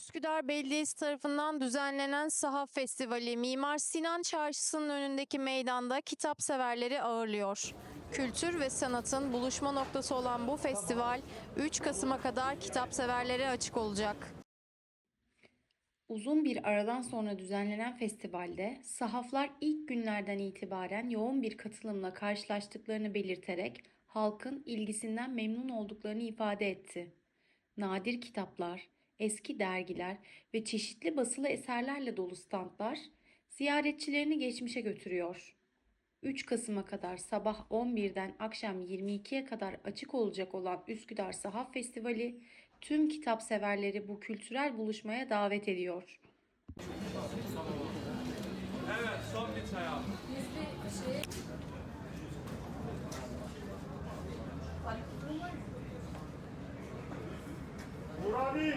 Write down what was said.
Üsküdar Belediyesi tarafından düzenlenen Sahaf Festivali Mimar Sinan Çarşısı'nın önündeki meydanda kitap severleri ağırlıyor. Kültür ve sanatın buluşma noktası olan bu festival 3 Kasım'a kadar kitap severlere açık olacak. Uzun bir aradan sonra düzenlenen festivalde sahaflar ilk günlerden itibaren yoğun bir katılımla karşılaştıklarını belirterek halkın ilgisinden memnun olduklarını ifade etti. Nadir kitaplar, eski dergiler ve çeşitli basılı eserlerle dolu standlar ziyaretçilerini geçmişe götürüyor. 3 Kasım'a kadar sabah 11'den akşam 22'ye kadar açık olacak olan Üsküdar Sahaf Festivali tüm kitap severleri bu kültürel buluşmaya davet ediyor. Evet son bir çay abi. Murabi!